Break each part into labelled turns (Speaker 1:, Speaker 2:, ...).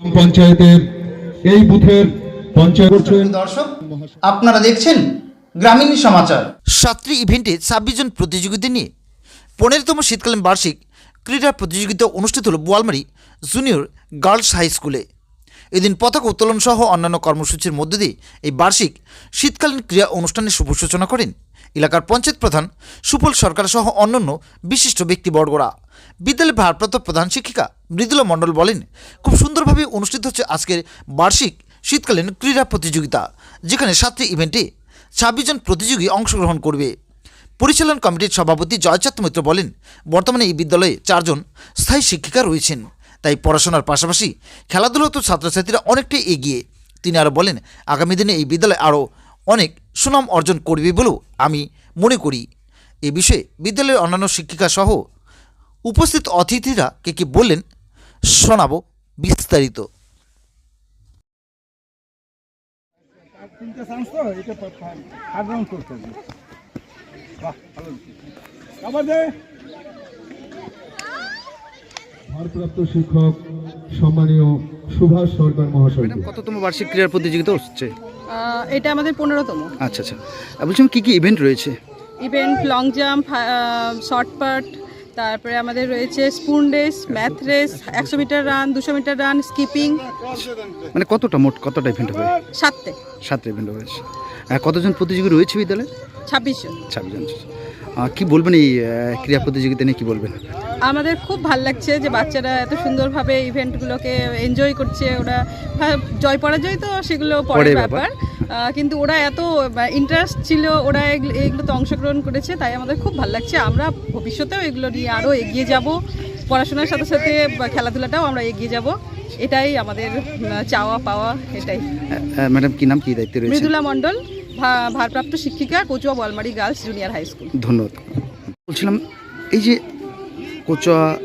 Speaker 1: পঞ্চায়েতের এই বুথের পঞ্চায়েত
Speaker 2: দর্শক আপনারা দেখছেন গ্রামীণ সমাচার।
Speaker 3: সাতটি ইভেন্টে ছাব্বিশ জন প্রতিযোগীদের নিয়ে পনেরোতম শীতকালীন বার্ষিক ক্রীড়া প্রতিযোগিতা অনুষ্ঠিত হল বোয়ালমারি জুনিয়র গার্লস হাই স্কুলে। এদিন পতাকা উত্তোলন সহ অন্যান্য কর্মসূচির মধ্য দিয়ে এই বার্ষিক শীতকালীন ক্রীড়া অনুষ্ঠানের শুভ সূচনা করেন। এলাকার পঞ্চায়েত প্রধান সুফল সরকার সহ অন্যান্য বিশিষ্ট ব্যক্তিবর্গরা। বিদ্যালয়ের ভারপ্রাপ্ত প্রধান শিক্ষিকা মৃদুলা মণ্ডল বলেন, খুব সুন্দরভাবে অনুষ্ঠিত হচ্ছে আজকের বার্ষিক শীতকালীন ক্রীড়া প্রতিযোগিতা, যেখানে সাতটি ইভেন্টে ছাব্বিশ জন প্রতিযোগী অংশগ্রহণ করবে। পরিচালন কমিটির সভাপতি জয়চাঁদ মিত্র বলেন, বর্তমানে এই বিদ্যালয়ে চারজন স্থায়ী শিক্ষিকা রয়েছেন, তাই পড়াশোনার পাশাপাশি খেলাধুলাতেও ছাত্রছাত্রীরা অনেকটাই এগিয়ে। তিনি আরও বলেন, আগামী দিনে এই বিদ্যালয় আরও অনেক সুনাম অর্জন করবে বলেও আমি মনে করি। এ বিষয়ে বিদ্যালয়ের অন্যান্য শিক্ষিকা সহ উপস্থিত অতিথিরা কে কি বললেন শোনাবো বিস্তারিত।
Speaker 1: ভারপ্রাপ্ত শিক্ষক সম্মানীয় সুভাষ সরকার মহাশয়
Speaker 4: কততম বার্ষিক ক্রীড়া প্রতিযোগিতা হচ্ছে?
Speaker 5: এটা আমাদের পনেরোতম।
Speaker 4: আচ্ছা আচ্ছা। বলছিলাম কী কী ইভেন্ট রয়েছে?
Speaker 5: Event long jump shot put তারপরে আমাদের রয়েছে স্পুন রেস ম্যাথ রেস একশো মিটার রান দুশো মিটার রান স্কিপিং
Speaker 4: মানে কতটা মোট কতটা ইভেন্ট হবে?
Speaker 5: সাতটে।
Speaker 4: সাতটা ইভেন্ট আর কতজন প্রতিযোগী রয়েছে বিদ্যালয়ে?
Speaker 5: ছাব্বিশ জন।
Speaker 4: ছাব্বিশ জন। কি বলবেন এই ক্রীড়া প্রতিযোগিতা নিয়ে কি বলবেন?
Speaker 5: আমাদের খুব ভালো লাগছে যে বাচ্চারা এত সুন্দরভাবে ইভেন্টগুলোকে এনজয় করছে। ওরা জয় পরাজয় তো সেগুলো পরের
Speaker 4: পরের
Speaker 5: ব্যাপার। কিন্তু ওরা এত ইন্টারেস্ট ছিল ওরা এগুলো- এগুলোতে অংশগ্রহণ করেছে তাই আমাদের খুব ভালো লাগছে। আমরা ভবিষ্যতেও এগুলো নিয়ে আরও এগিয়ে যাব। পড়াশোনার সাথে সাথে খেলাধুলাটাও আমরা এগিয়ে যাব। এটাই আমাদের চাওয়া পাওয়া এটাই।
Speaker 4: ম্যাডাম কি নাম কি দায়িত্ব রয়েছে?
Speaker 5: মৃদুলা মণ্ডল ভারপ্রাপ্ত শিক্ষিকা Kachua Balmari girls junior high school.
Speaker 4: ধন্যবাদ। বলছিলাম এই যে Kachua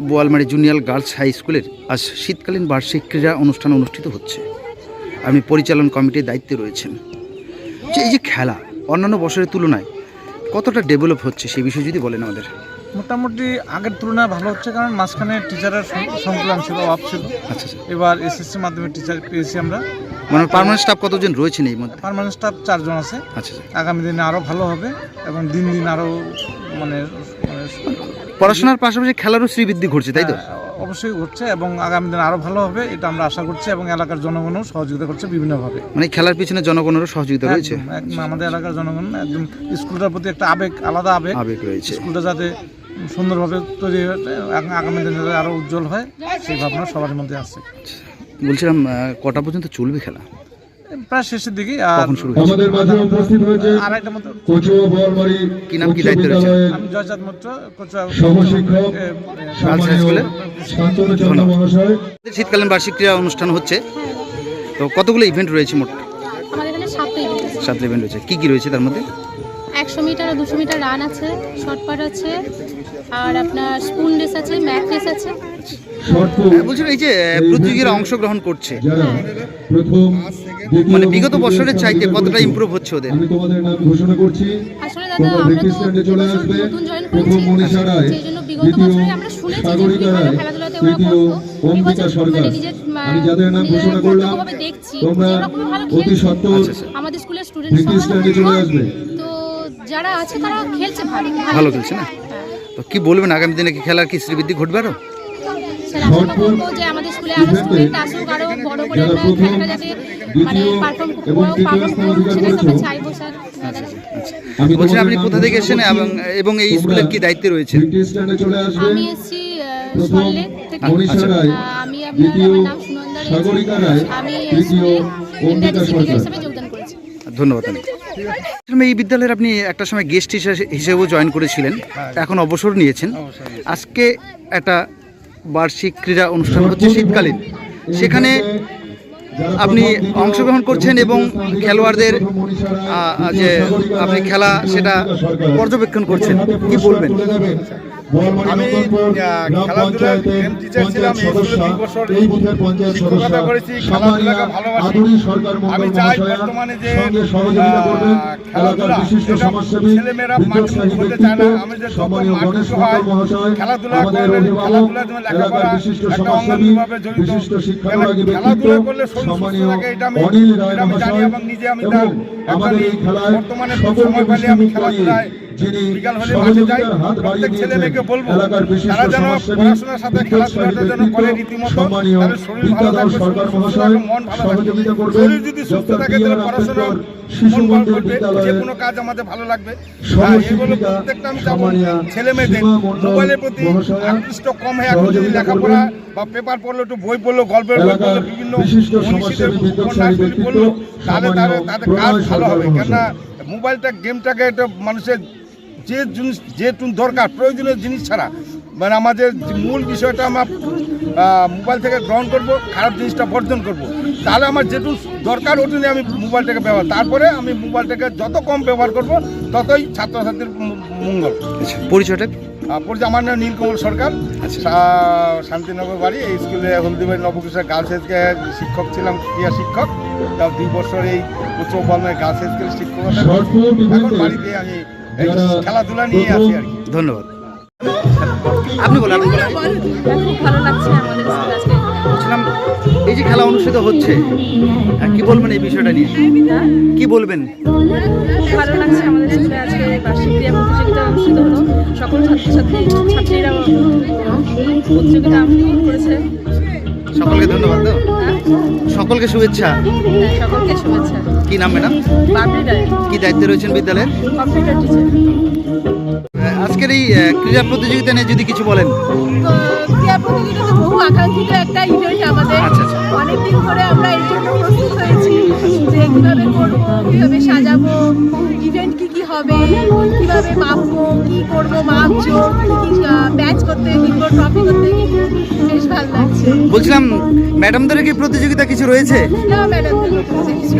Speaker 4: Boalmari junior girls high স্কুলের আজ শীতকালীন বার্ষিক ক্রীড়া অনুষ্ঠান অনুষ্ঠিত হচ্ছে। আপনি পরিচালন কমিটির দায়িত্বে রয়েছেন। যে এই যে খেলা অন্যান্য বছরের তুলনায় কতটা ডেভেলপ হচ্ছে সেই বিষয়ে যদি বলেন আমাদের।
Speaker 6: মোটামুটি আগের তুলনায় ভালো হচ্ছে কারণ মাঝখানে টিচারের সংকুলান ছিল অভাব ছিল।
Speaker 4: আচ্ছা আচ্ছা।
Speaker 6: এবার এসএসসি মাধ্যমে টিচার পেয়েছি আমরা।
Speaker 4: মানে পার্মানেন্ট স্টাফ কতজন রয়েছেন এই মধ্যে?
Speaker 6: পার্মানেন্ট স্টাফ চারজন আছে।
Speaker 4: আচ্ছা আচ্ছা।
Speaker 6: আগামী দিনে আরও ভালো হবে এবং দিন দিন আরও মানে মানে
Speaker 4: পড়াশোনার পাশাপাশি খেলারও শ্রীবৃদ্ধি ঘটছে তাই তো?
Speaker 6: হ্যাঁ, অবশ্যই হচ্ছে এবং আগামী দিনে আরও ভালো হবে এটা আমরা আশা করছি এবং এলাকার জনগণও সহযোগিতা করছে বিভিন্নভাবে।
Speaker 4: মানে খেলার পিছনে জনগণেরও সহযোগিতা রয়েছে?
Speaker 6: একদম, আমাদের এলাকার জনগণ একদম স্কুলটার প্রতি একটা আবেগ আলাদা আবেগ।
Speaker 4: আবেগ রয়েছে।
Speaker 6: স্কুলটা যাতে সুন্দরভাবে তৈরি হয়ে আগ- আগামী দিনে যাতে আরও উজ্জ্বল হয় সেই ভাবনা সবার মধ্যে আছে।
Speaker 4: বলছিলাম কটা পর্যন্ত চলবে খেলা?
Speaker 6: প্রায় শেষের দিকে আর
Speaker 4: শুরু হচ্ছে
Speaker 1: আমাদের মাঝে উপস্থিত হয়েছে
Speaker 6: আড়াইটা মতো।
Speaker 1: কচুয়া
Speaker 4: কি নাম, কি দায়িত্বে রয়েছে?
Speaker 6: আমি মৈত্র কোচা
Speaker 1: সহশিক্ষক মহাশয়।
Speaker 4: শীতকালীন বার্ষিক ক্রীড়া অনুষ্ঠান হচ্ছে। তো কতগুলো ইভেন্ট রয়েছে মোট?
Speaker 7: আমাদের এখানে সাতটা ইভেন্ট আছে।
Speaker 4: সাতটা ইভেন্ট রয়েছে। কি কি রয়েছে তার মধ্যে?
Speaker 7: একশো মিটার আর দুশো মিটার রান আছে শর্টপাট আছে আর আপনার স্পুন রেস আছে ম্যাথ রেস আছে।
Speaker 1: শর্টপুট
Speaker 4: বলছিলাম এই যে প্রতিযোগীরা অংশগ্রহণ করছে।
Speaker 1: প্রথম
Speaker 4: মানে বিগত বছরের চাইতে কতটা। ইমপ্রুভ হচ্ছে ওদের?
Speaker 1: আমি তোমাদের নাম ঘোষণা করছি।
Speaker 7: আসলে দাদা আমরা তো
Speaker 1: চলে আসবে।
Speaker 7: নতুন জয়েন
Speaker 1: প্রথম মনীষা রায়
Speaker 7: বিগত
Speaker 1: দ্বিতীয়
Speaker 7: বছরে আমরা শুনেছি
Speaker 1: সাগরিকা
Speaker 7: ভালো
Speaker 1: রায়
Speaker 7: খেলাধুলাতে ওরা
Speaker 1: তৃতীয় অম্বিকা সরকার। আমি যাদের নাম ঘোষণা করলাম তোমরা অতি। সত্তর
Speaker 4: আচ্ছা, আচ্ছা।
Speaker 7: আমাদের স্কুলের স্টুডেন্ট
Speaker 1: স্ট্যান্ডে চলে আসবে।
Speaker 7: তো যারা আছে তারা খেলছে ভালো।
Speaker 4: ভালো খেলছে না? তো কি বলবেন আগামী দিনে কি খেলার কি শ্রীবৃদ্ধি ঘটবে আরও?
Speaker 7: সেটা আশা করব যে আমাদের স্কুলে আরও স্টুডেন্ট আসুক আরও বড় করে আমরা খেলাটা যাতে মানে পারফর্ম পারফর্ম
Speaker 1: স্থান
Speaker 7: করুক
Speaker 1: অধিকার
Speaker 7: সেটাই আমরা চাইব স্যার।
Speaker 1: আমি
Speaker 4: বলছেন আপনি কোথা থেকে এসেছেন এবং এবং এই স্কুলের কি দায়িত্বে রয়েছে
Speaker 7: আমি এসেছি সল্লেক থেকে। আমি আমার নাম সুনন্দা আমি হিসেবে যোগদান করেছি।
Speaker 4: ধন্যবাদ এই বিদ্যালয়ের আপনি একটা সময় গেস্ট হিসেবেও জয়েন করেছিলেন। এখন অবসর নিয়েছেন। আজকে একটা বার্ষিক ক্রীড়া অনুষ্ঠান হচ্ছে শীতকালীন। সেখানে আপনি অংশগ্রহণ করছেন এবং খেলোয়াড়দের যে আপনি খেলা, সেটা পর্যবেক্ষণ করছেন। কি বলবেন?
Speaker 6: আমি, খেলাধুলার টিচার ছিলাম, এই স্কুলে বছর শিক্ষকতা করেছি, খেলাধুলাকে ভালোবাসি। আমি চাই বর্তমানে যে, খেলাধুলা, ছেলেমেয়েরা হতে চায় না। আমি যে যত হয়,
Speaker 1: মহাশয়
Speaker 6: খেলাধুলা লেখাপড়া একটা অঙ্গাঙ্গিভাবে জড়িত। খেলাধুলা করলে শরীর থাকে, এটা আমি- এটা আমি জানি এবং নিজে আমি তার
Speaker 1: আমাদের এই খেলায়
Speaker 6: বর্তমানে
Speaker 1: সকলকে
Speaker 6: সময় পেলে আমি খেলাধুলায় যাই, প্রত্যেক ছেলে মেয়েকে বলব, তারা যেন পড়াশোনার সাথে খেলাধুলাটা যেন করে রীতিমতো, তাহলে শরীর ভালো থাকবে,
Speaker 1: সরকার
Speaker 6: সুস্থ থাকবে, মন ভালো থাকবে। শরীর যদি সুস্থ থাকে তাহলে পড়াশোনা মন ভালো করবে, যে কোনো কাজ আমাদের ভালো লাগবে। হ্যাঁ, এগুলো প্রত্যেকটা আমি চাবো ছেলে মেয়েদের। মোবাইলের প্রতি আকৃষ্ট কম হয়ে এখন যদি লেখাপড়া বা পেপার পড়ল একটু বই পড়ল গল্পের বই পড়ল বিভিন্ন মনীষীদের পড়ল তাহলে তাদের কাজ ভালো হবে। কেননা মোবাইলটা গেমটাকে একটা মানুষের যে জিনিস যেটুন দরকার প্রয়োজনীয় জিনিস ছাড়া। মানে আমাদের মূল বিষয়টা আমরা মোবাইল থেকে গ্রহণ করব খারাপ জিনিসটা বর্জন করব। তাহলে আমার যেটুকু দরকার ওটু নিয়ে আমি মোবাইলটাকে ব্যবহার তারপরে আমি মোবাইলটাকে যত কম ব্যবহার করব ততই ছাত্রছাত্রীর মঙ্গল।
Speaker 4: আচ্ছা পরিচয়টা?
Speaker 6: পরিচয় আমার নাম নীলকমল সরকার।
Speaker 4: আচ্ছা।
Speaker 6: শান্তিনগর বাড়ি এই স্কুলে হলদিবাড়ি নবকৃষ্ণ গার্লস স্কুলে শিক্ষক ছিলাম ক্রিয়া শিক্ষক। তাও দুই বছর এই উচ্চ বলমের গার্লস স্কুলের শিক্ষকতা। করি। এখন বাড়িতে আমি খেলাধুলা নিয়ে আছি আর কি।
Speaker 4: ধন্যবাদ। আপনি বলেন আপনি বলেন।
Speaker 7: খুব ভালো লাগছে আমাদের
Speaker 4: বলছিলাম এই যে খেলা অনুষ্ঠিত হচ্ছে আহ, কি বলবেন এই বিষয়টা নিয়ে? কি বলবেন?
Speaker 7: ভালো লাগছে আমাদের স্কুলে আজকে বার্ষিক ক্রীড়া প্রতিযোগিতা অনুষ্ঠিত হলো। সকল ছাত্রছাত্রী ছাত্রীরা প্রতিযোগিতা অংশগ্রহণ করেছে।
Speaker 4: সকলকে ধন্যবাদ তো? সকলকে শুভেচ্ছা।
Speaker 7: সকলকে শুভেচ্ছা।
Speaker 4: কি নাম ম্যাডাম? কি দায়িত্বে রয়েছেন বিদ্যালয়ের?
Speaker 7: Computer teacher.
Speaker 4: আহ, আজকের এই ক্রীড়া প্রতিযোগিতা নিয়ে যদি কিছু বলেন।
Speaker 8: ক্রীড়া প্রতিযোগিতা বহু আকাঙ্ক্ষিত একটা ইভেন্ট আমাদের।
Speaker 4: আচ্ছা, আচ্ছা।
Speaker 8: অনেকদিন ধরে আমরা এর জন্য প্রস্তুত হয়েছি যে কীভাবে করব কীভাবে সাজাবো ইভেন্ট কি কি হবে কীভাবে মাপবো কি করব মাপজো কি কি ব্যাচ করতে কিনবো ট্রফি করতে বেশ ভালো লাগছে।
Speaker 4: বলছিলাম ম্যাডামদের কি প্রতিযোগিতা কিছু রয়েছে?
Speaker 8: না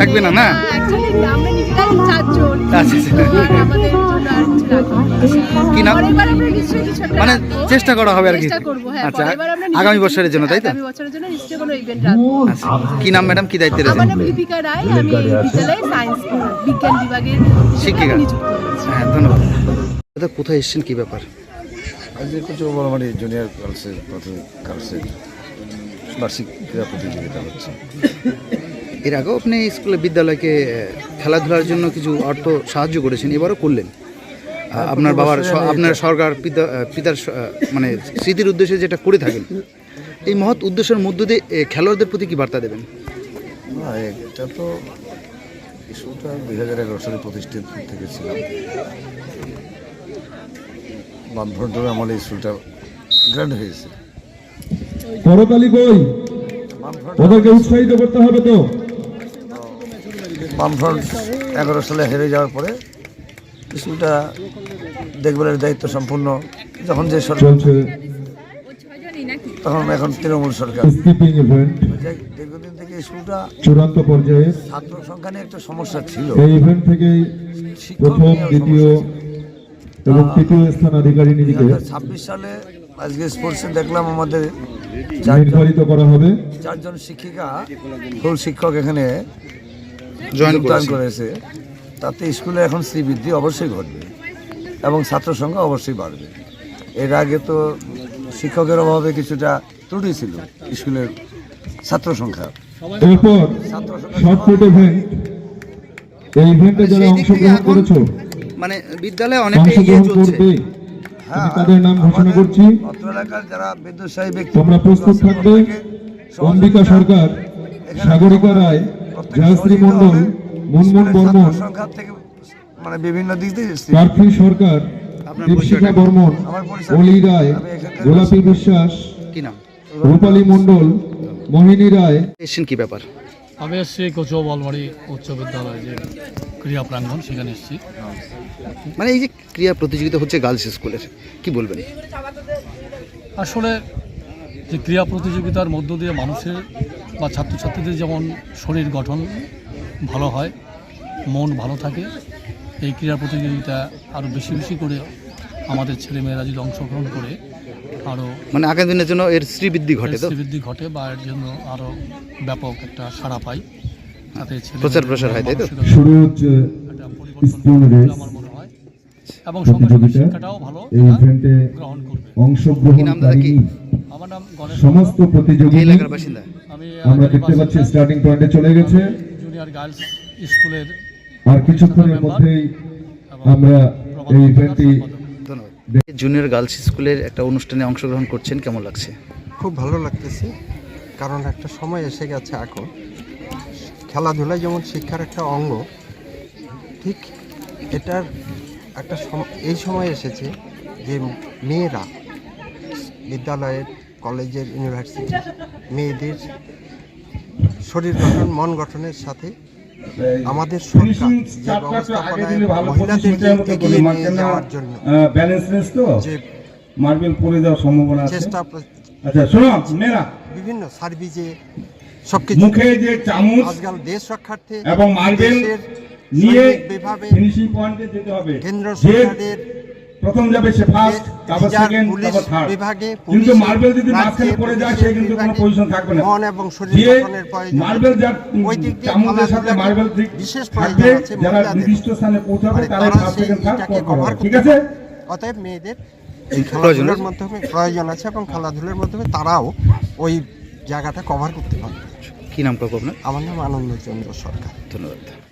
Speaker 4: থাকবে না, না?
Speaker 8: অ্যাকচুয়ালি আমরা নিজেরাই চারজন।
Speaker 4: আচ্ছা, আচ্ছা।
Speaker 8: কিছু।
Speaker 4: কি নাম?
Speaker 8: কিছু
Speaker 4: মানে চেষ্টা করা হবে আর কি।
Speaker 8: চেষ্টা করব হ্যাঁ
Speaker 4: আচ্ছা আগামী বছরের জন্য তাই তো?
Speaker 8: আগামী বছরের জন্য নিশ্চয়ই কোনো ইভেন্ট রাখব।
Speaker 4: আচ্ছা কি নাম ম্যাডাম? কি দায়িত্বে
Speaker 8: আমার
Speaker 4: রয়েছেন?
Speaker 8: নাম লিপিকা রায় আমি এই বিদ্যালয়ে সায়েন্স বিজ্ঞান বিভাগের
Speaker 4: শিক্ষিকা। হ্যাঁ ধন্যবাদ। দাদা কোথায় এসেছেন? কি ব্যাপার?
Speaker 9: আজকে কুচো বলমারি জুনিয়র গার্লসের প্রাথমিক গার্লসের বার্ষিক ক্রীড়া প্রতিযোগিতা হচ্ছে।
Speaker 4: এর আগেও আপনি স্কুলে বিদ্যালয়কে খেলাধুলার জন্য কিছু অর্থ সাহায্য করেছেন এবারও করলেন। আপনার বাবার আপনার সরকার পিতা পিতার মানে স্মৃতির উদ্দেশ্যে যেটা করে থাকেন এই মহৎ উদ্দেশ্যের মধ্য দিয়ে খেলোয়াড়দের প্রতি কি বার্তা দেবেন?
Speaker 9: না এটা তো ইস্যুটা দুই হাজার এগারো সালে প্রতিষ্ঠিত থেকে ছিলাম বামফ্রন্টের আমলে স্কুলটা গ্র্যান্ড হয়েছে।
Speaker 1: করতালি কই ওদেরকে উৎসাহিত করতে হবে তো।
Speaker 9: বামফ্রন্ট এগারো সালে হেরে যাওয়ার পরে স্কুলটা দেখভালের দায়িত্ব সম্পূর্ণ। যখন যে সরকার তখন এখন তৃণমূল সরকার। দীর্ঘদিন থেকে স্কুলটা
Speaker 1: চূড়ান্ত পর্যায়ে।
Speaker 9: ছাত্র সংখ্যা নিয়ে একটা সমস্যা ছিল।
Speaker 1: এই ইভেন্ট প্রথম দ্বিতীয়
Speaker 9: সমস্যা
Speaker 1: এবং তৃতীয় স্থান অধিকারী নিজেকে
Speaker 9: ছাব্বিশ সালে আজকে স্পোর্টসে দেখলাম আমাদের চারজন
Speaker 1: নির্ধারিত করা হবে।
Speaker 9: চারজন শিক্ষিকা ফুল শিক্ষক এখানে।
Speaker 4: জয়েন
Speaker 9: যোগদান করেছে। তাতে স্কুলে এখন শ্রীবৃদ্ধি অবশ্যই ঘটবে এবং ছাত্র সংখ্যা অবশ্যই বাড়বে। এর আগে তো শিক্ষকের অভাবে কিছুটা ত্রুটি ছিল স্কুলের ছাত্র সংখ্যা
Speaker 1: এরপর শর্ট ইভেন্ট এই ইভেন্টে যারা অংশগ্রহণ করেছ
Speaker 4: মানে বিদ্যালয়ে অনেকটা এগিয়ে চলছে।
Speaker 1: করবে তাদের নাম ঘোষণা করছি।
Speaker 9: অত্র এলাকার যারা বিদ্যুৎসাহী ব্যক্তি
Speaker 1: তোমরা প্রস্তুত থাকবে। অম্বিকা সরকার সাগরিকা রায় জয়শ্রী মণ্ডল মুনমুন বর্মন।
Speaker 9: মানে বিভিন্ন দিক থেকে
Speaker 1: পার্থী সরকার
Speaker 4: আপনার
Speaker 1: দীপশিখা বর্মন অলি রায় গোলাপী বিশ্বাস
Speaker 4: কি নাম?
Speaker 1: রূপালী মণ্ডল মোহিনী রায়।
Speaker 4: এসেছেন কি ব্যাপার?
Speaker 10: আমি এসেছি কোচো বলমারি উচ্চ বিদ্যালয় যে ক্রীড়া প্রাঙ্গণ সেখানে এসেছি।
Speaker 4: মানে এই যে ক্রীড়া প্রতিযোগিতা হচ্ছে গার্লস স্কুলের কি বলবেন?
Speaker 10: আসলে যে ক্রীড়া প্রতিযোগিতার মধ্য দিয়ে মানুষের বা ছাত্রছাত্রীদের যেমন শরীর গঠন ভালো হয় মন ভালো থাকে এই ক্রীড়া প্রতিযোগিতা আরও বেশি বেশি করে আমাদের ছেলেমেয়েরা যদি অংশগ্রহণ করে আরও
Speaker 4: মানে আগামী দিনের জন্য এর শ্রীবৃদ্ধি ঘটে তো?
Speaker 10: বৃদ্ধি ঘটে বা এর জন্য আরও ব্যাপক একটা সাড়া পাই। তাতে
Speaker 4: প্রচার প্রসার হয়, তাই তো?
Speaker 10: পরিবর্তন বলে আমার মনে হয়। এবং সঙ্গে সঙ্গে শিক্ষাটাও ভালো
Speaker 1: এই
Speaker 10: গ্রহণ করবে। গণেশ
Speaker 1: সমস্ত প্রতিযোগী আমরা দেখতে পাচ্ছি স্টার্টিং পয়েন্টে চলে গেছে।
Speaker 10: জুনিয়র গার্লস স্কুলের
Speaker 1: আর কিছুক্ষণের মধ্যেই আমরা এই ইভেন্টটি
Speaker 4: জুনিয়র গার্লস স্কুলের একটা অনুষ্ঠানে অংশগ্রহণ করছেন কেমন লাগছে?
Speaker 11: খুব ভালো লাগতেছে কারণ একটা সময় এসে গেছে এখন। খেলাধুলা যেমন শিক্ষার একটা অঙ্গ ঠিক এটার একটা এই সময় এসেছে যে মেয়েরা বিদ্যালয়ের কলেজের ইউনিভার্সিটি মেয়েদের শরীর গঠন মন গঠনের সাথে আমাদের সরকার যে ব্যবস্থাপনায় মহিলাদেরকে এগিয়ে নিয়ে যাওয়ার জন্য। যে
Speaker 6: মার্বেল পড়ে যাওয়ার সম্ভাবনা আছে?
Speaker 11: চেষ্টা
Speaker 6: আচ্ছা শোনো মেয়েরা।
Speaker 11: বিভিন্ন সার্ভিসে সবকিছু
Speaker 6: মুখে যে চামচ
Speaker 11: আজকাল দেশ রক্ষার্থে
Speaker 6: এবং মার্বেল নিয়ে ফিনিশিং পয়েন্টে যেতে হবে।
Speaker 11: কেন্দ্র সরকারের
Speaker 6: প্রথম যাবে সে ফার্স্ট তারপর সেকেন্ড তারপর থার্ড কিন্তু মার্বেল যদি মাঝখানে পড়ে যায় সে কিন্তু কোনো পজিশন থাকবে না।
Speaker 11: এবং
Speaker 6: মার্বেল যার চামচের সাথে মার্বেল দিক থাকবে
Speaker 11: আছে
Speaker 6: যারা নির্দিষ্ট স্থানে পৌঁছাবে
Speaker 11: মানে
Speaker 6: তারা
Speaker 11: তারা
Speaker 6: ফার্স্ট সেকেন্ড থার্ড
Speaker 11: কভার
Speaker 6: ঠিক আছে?
Speaker 11: অতএব মেয়েদের এই খেলাধুলার মাধ্যমে প্রয়োজন আছে এবং খেলাধুলার মাধ্যমে তারাও ওই জায়গাটা কভার করতে পারবে।
Speaker 4: কি নাম কাকু আপনার?
Speaker 11: আমার নাম আনন্দচন্দ্র সরকার।
Speaker 4: ধন্যবাদ।